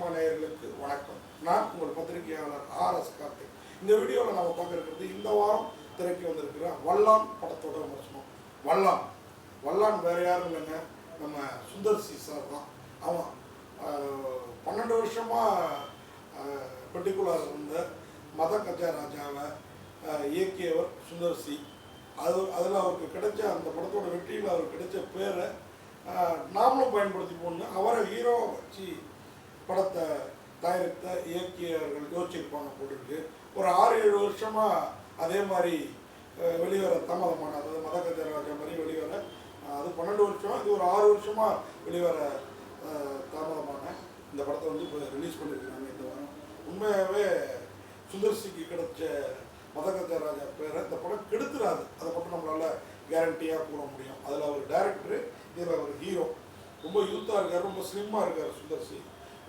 Cinema நேயர்களுக்கு வணக்கம். நான் உங்கள் பத்திரிகையாளர் ஆர் எஸ் கார்த்திக். இந்த வீடியோவில் நம்ம பார்க்க இருக்கிறது இந்த வாரம் திரைக்கு வந்திருக்கிற வல்லான் படத்தோட விமர்சனம். வல்லான். வல்லான் வேற யாரும் இல்லைங்க. நம்ம சுந்தர் சி சார் தான். ஆமாம் பன்னெண்டு வருஷமாக பெட்டிக்குலர் இருந்த மத கஜா ராஜாவை இயக்கியவர் சுந்தர் சி. அது அதில் அவருக்கு கிடைச்ச அந்த படத்தோட வெற்றியில் அவருக்கு கிடைச்ச பேரை நாமளும் பயன்படுத்தி பயன்படுத்திப்போம்னு அவரை ஹீரோவை வச்சு படத்தை தயாரித்த இயக்கியவர்கள் யோசிச்சிருப்பாங்க போட்டுருக்கு ஒரு ஆறு ஏழு வருஷமாக அதே மாதிரி வெளிவர தாமதமான அதாவது மத கஜராஜா மாதிரி வெளிவர அது பன்னெண்டு வருஷம் இது ஒரு ஆறு வருஷமாக வெளிவர தாமதமான இந்த படத்தை வந்து இப்போ ரிலீஸ் பண்ணியிருக்காங்க இந்த வாரம். உண்மையாகவே சுந்தர்சிக்கு கிடைச்ச மதகஜ ராஜா பேரை இந்த படம் கெடுத்துடாது அதை மட்டும் நம்மளால கேரண்டியாக கூற முடியும். அதில் அவர் டேரக்டரு இதில் அவர் ஹீரோ ரொம்ப யூத்தாக இருக்கார் ரொம்ப ஸ்லிம்மாக இருக்கார் சுந்தர்சி.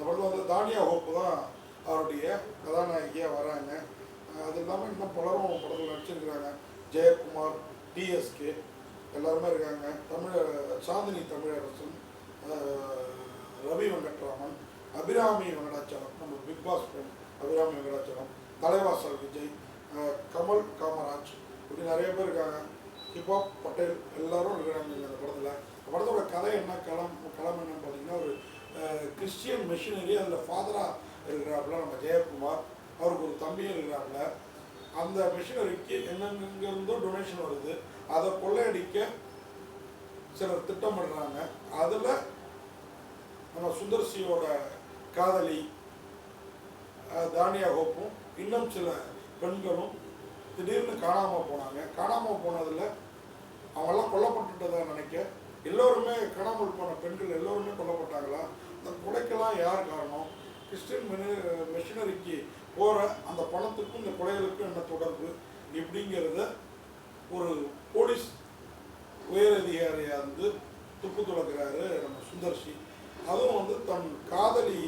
இந்த படத்தில் வந்து தானியா ஹோப்பு தான் அவருடைய கதாநாயகியாக வராங்க. அது இல்லாமல் இன்னும் பலரும் படத்தில் நடிச்சிருக்கிறாங்க. ஜெயக்குமார் டிஎஸ்கே எல்லாருமே இருக்காங்க. தமிழ சாந்தினி தமிழரசன் ரவி வெங்கட்ராமன் அபிராமி வெங்கடாச்சலம் நம்ம big boss friend Abirami Venkatachalam Thalaivasal Vijay Kamal Kamaraj இப்படி நிறைய பேர் இருக்காங்க. ஹிப்ஹாப் பட்டேல் எல்லாரும் இருக்கிறாங்க இந்த படத்தில். படத்தோட கதை என்ன களம் களம் என்னன்னு பார்த்தீங்கன்னா ஒரு அஹ், கிறிஸ்டியன் மிஷினரி அதில் ஃபாதராக இருக்கிறாப்புல நம்ம ஜெயக்குமார் அவருக்கு ஒரு தம்பியும் இருக்கிறாப்புல. அந்த மிஷினரிக்கு என்னெங்கிருந்தோ டொனேஷன் வருது. அதை கொள்ளையடிக்க சிலர் திட்டம் பண்ணுறாங்க அதில் நம்ம சுந்தர்சியோட காதலி தானியா ஹோப்பும் இன்னும் சில பெண்களும் திடீர்னு காணாமல் போனாங்க. காணாமல் போனதில் அவங்கெல்லாம் கொல்லப்பட்டுட்டதா நினைக்க எல்லோருமே காணாமல் போன பெண்கள் எல்லோருமே கொல்லப்பட்டாங்களா? இந்த கொலைக்கெல்லாம் யார் காரணம்? கிறிஸ்டின் மினி மிஷினரிக்கு போகிற அந்த பணத்துக்கும் இந்த கொலைகளுக்கும் என்ன தொடர்பு? இப்படிங்கிறத ஒரு போலீஸ் உயரதிகாரியாக வந்து துப்பு துளக்கிறாரு நம்ம சுந்தர்சி அதுவும் வந்து தன் காதலி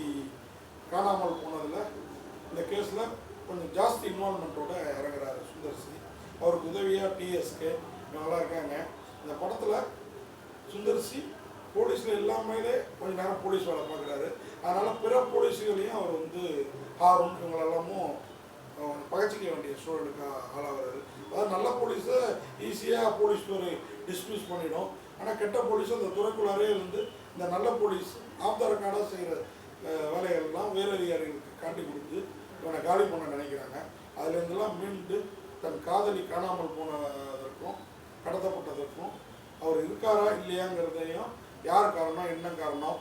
காணாமல் போனதில் இந்த கேஸில் கொஞ்சம் ஜாஸ்தி இன்வால்மெண்ட்டோட இறங்குறாரு சுந்தர்சி அவருக்கு உதவியாக டிஎஸ்கே நல்லா இருக்காங்க. இந்த படத்தில் சுந்தர்சி போலீஸில் இல்லாமலே கொஞ்ச நேரம் போலீஸ் வேலை பார்க்குறாரு. அதனால் பிற போலீஸுகளையும் அவர் வந்து ஹாரூன் இவங்களெல்லாமும் பகச்சிக்க வேண்டிய சூழலுக்கு ஆளாகிறாரு. அதாவது நல்ல போலீஸை ஈஸியாக போலீஸ் துறை டிஸ்மிஸ் பண்ணிடும். ஆனால் கெட்ட போலீஸ் அந்த துறைக்குள்ளாரே இருந்து இந்த நல்ல போலீஸ் ஆஃப் த செய்கிற வேலைகள்லாம் உயரதிகாரிகளுக்கு காட்டி கொடுத்து இவனை காலி பண்ண நினைக்கிறாங்க. அதுலேருந்துலாம் மீண்டு தன் காதலி காணாமல் போனதற்கும் கடத்தப்பட்டதற்கும் அவர் இருக்காரா இல்லையாங்கிறதையும் யார் காரணம் என்ன காரணம்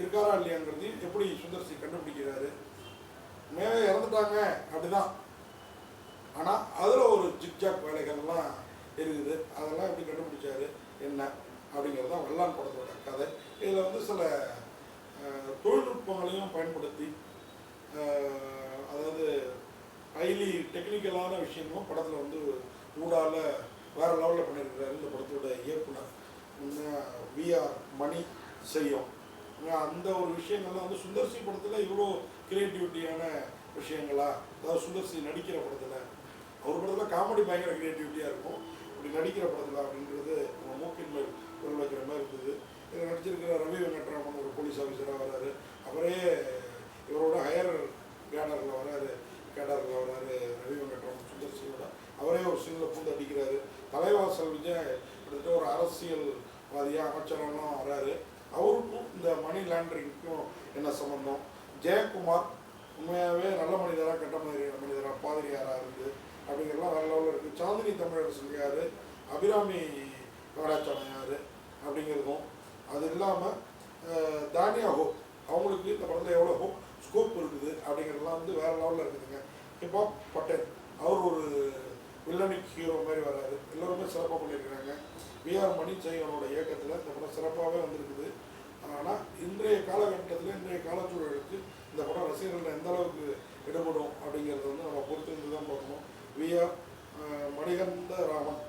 இருக்காரா இல்லையாங்கிறதையும் எப்படி சுந்தர் சிங் கண்டுபிடிக்கிறாரு? மேலே இறந்துட்டாங்க அப்படிதான் ஆனால் அதில் ஒரு ஜிக்ஜாக் வேலைகள்லாம் இருக்குது. அதெல்லாம் எப்படி கண்டுபிடிச்சாரு என்ன அப்படிங்கிறது தான் வல்லான் படத்தோட கதை. இதில் வந்து சில தொழில்நுட்பங்களையும் பயன்படுத்தி அதாவது ஹைலி டெக்னிக்கலான விஷயங்களும் படத்தில் வந்து ஊடால வேறு லெவலில் பண்ணியிருக்கிறாரு இந்த படத்தோட இயக்குனர். விஆர் மணி செய்யும். அந்த ஒரு விஷயங்கள்லாம் வந்து சுந்தர்சி படத்தில் இவ்வளோ கிரியேட்டிவிட்டியான விஷயங்களா அதாவது சுந்தர்சி நடிக்கிற படத்தில். அவர் படத்தில் காமெடி பயங்கர கிரியேட்டிவிட்டியாக இருக்கும். இப்படி நடிக்கிற படத்தில் அப்படிங்கிறது நம்ம மூக்கின் மேல் குரல் வைக்கிற மாதிரி இருந்தது. இதில் நடிச்சிருக்கிற ரவி வெங்கட்ராமன் ஒரு போலீஸ் ஆஃபீஸராக வராரு. அவரே இவரோட ஹையர் கேடரில் வராரு. கேடரில் வராரு ரவி வெங்கட்ராமன் சுந்தர்சியோட. அவரே ஒரு சீனில் பூந்து அடிக்கிறாரு. தலைவாசல் விஜய் கிட்டத்தட்ட ஒரு அரசியல் அரசியல்வாதியாக அமைச்சரெல்லாம் வராரு. அவருக்கும் இந்த மணி லாண்டரிங்க்கும் என்ன சம்பந்தம்? ஜெயக்குமார் உண்மையாகவே நல்ல மனிதராக கெட்ட மனிதர் மனிதராக பாதிரியாராக இருந்து அப்படிங்கிறலாம் வேற லெவலில் இருக்குது சாந்தினி தமிழரசன் யார் அபிராமி வெங்கடாச்சலம் யார் அப்படிங்கிறதும் அது இல்லாமல் தானியா ஹோப். அவங்களுக்கு இந்த படத்தில் எவ்வளோ ஹோப் ஸ்கோப் இருக்குது அப்படிங்கிறதுலாம் வந்து வேறு லெவலில் இருக்குதுங்க. இப்போ பட்டேல். அவர் ஒரு வில்லனிக் ஹீரோ மாதிரி வராது எல்லோருமே சிறப்பாக பண்ணியிருக்கிறாங்க. விஆர் மணி ஜெயவனோட இயக்கத்தில் இந்த படம் சிறப்பாகவே வந்திருக்குது. ஆனால் இன்றைய காலகட்டத்தில் இன்றைய காலச்சூழலுக்கு இந்த படம் ரசிகர்கள் எந்த அளவுக்கு இடப்படும் அப்படிங்கிறத வந்து நம்ம பொறுத்திருந்து தான் பார்க்கணும் VR Manikanda Raman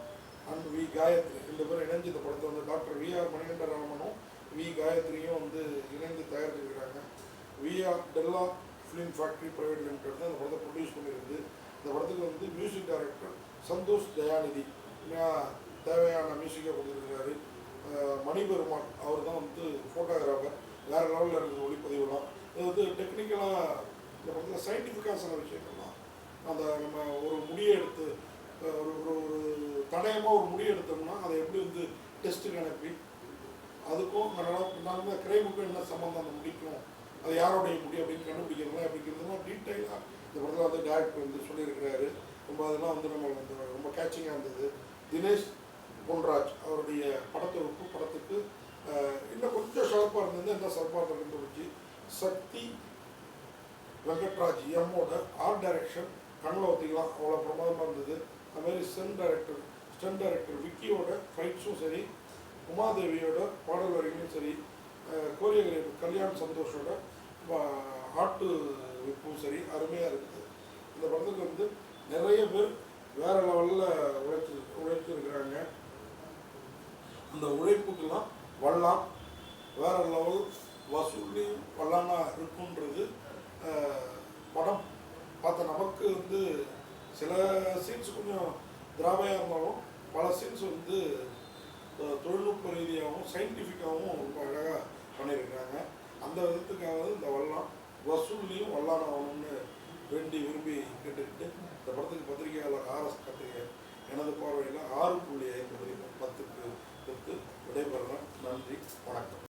and V Gayathri ரெண்டு பேரும் இணைஞ்சு இந்த படத்தை வந்து டாக்டர் விஆர் மணிகண்ட ராமனும் வி காயத்ரியும் வந்து இணைந்து தயாரிச்சிருக்கிறாங்க. VR Della film factory private limited தான் இந்த படத்தை ப்ரொடியூஸ் பண்ணியிருந்து இந்த படத்துக்கு வந்து மியூசிக் சந்தோஷ் தயாநிதி. தேவையான மியூசிக்கை கொடுத்துருக்காரு மணிபெருமான் அவர் தான் வந்து ஃபோட்டோகிராஃபர் வேறு லெவலில் இருக்கிற ஒளிப்பதிவுலாம். இது வந்து டெக்னிக்கலாக இப்போ சயின்டிஃபிக்காக சில விஷயங்கள்லாம். அந்த நம்ம ஒரு முடியை எடுத்து ஒரு ஒரு ஒரு தடயமாக ஒரு முடியை எடுத்தோம்னா அதை எப்படி வந்து டெஸ்ட்டுக்கு அனுப்பி அதுக்கும் நடந்த கிரைமுக்கும் என்ன சம்மந்தம் அந்த முடிக்கும் அது யாருடைய முடி அப்படின்னு கண்டுபிடிக்கிறதுலாம் அப்படிங்கிறதுலாம் டீட்டெயிலாக இந்த படத்தில் வந்து டேரக்டர் வந்து சொல்லியிருக்கிறாரு. ரொம்ப அதெல்லாம் வந்து நம்ம வந்து ரொம்ப கேட்சிங்காக இருந்தது. தினேஷ் பொன்ராஜ் அவருடைய படத்தொகுப்பு படத்துக்கு இன்னும் கொஞ்சம் சிறப்பாக இருந்தது என்ன சிறப்பாக இருக்குன்னு தோணுச்சு. சக்தி வெங்கட்ராஜ் எம்மோட ஆர்ட் டைரக்ஷன் கண்ணில் ஒத்திக்கலாம் அவ்வளோ பிரமாதமாக இருந்தது. அதுமாரி மாதிரி ஸ்டென் டைரக்டர் ஸ்டென் டைரக்டர் விக்கியோட ஃபைட்ஸும் சரி உமாதேவியோட பாடல் வரிகளும் சரி கோரியோகிராஃபர் கல்யாண் சந்தோஷோட ஆட்டு விப்பும் சரி அருமையாக இருக்குது இந்த படத்துக்கு வந்து நிறைய பேர் வேற லெவலில் உழைச்சி உழைச்சிருக்கிறாங்க. அந்த உழைப்புக்கெல்லாம் வள்ளலாம். வேற லெவல் வசூல்லையும் வல்லானா இருக்குன்றது படம் பார்த்த நமக்கு வந்து சில சீன்ஸ் கொஞ்சம் திராவையாக இருந்தாலும் பல சீன்ஸ் வந்து தொழில்நுட்ப ரீதியாகவும் சயின்டிஃபிக்காகவும் ரொம்ப அழகாக பண்ணியிருக்கிறாங்க. அந்த விதத்துக்காக இந்த வல்ல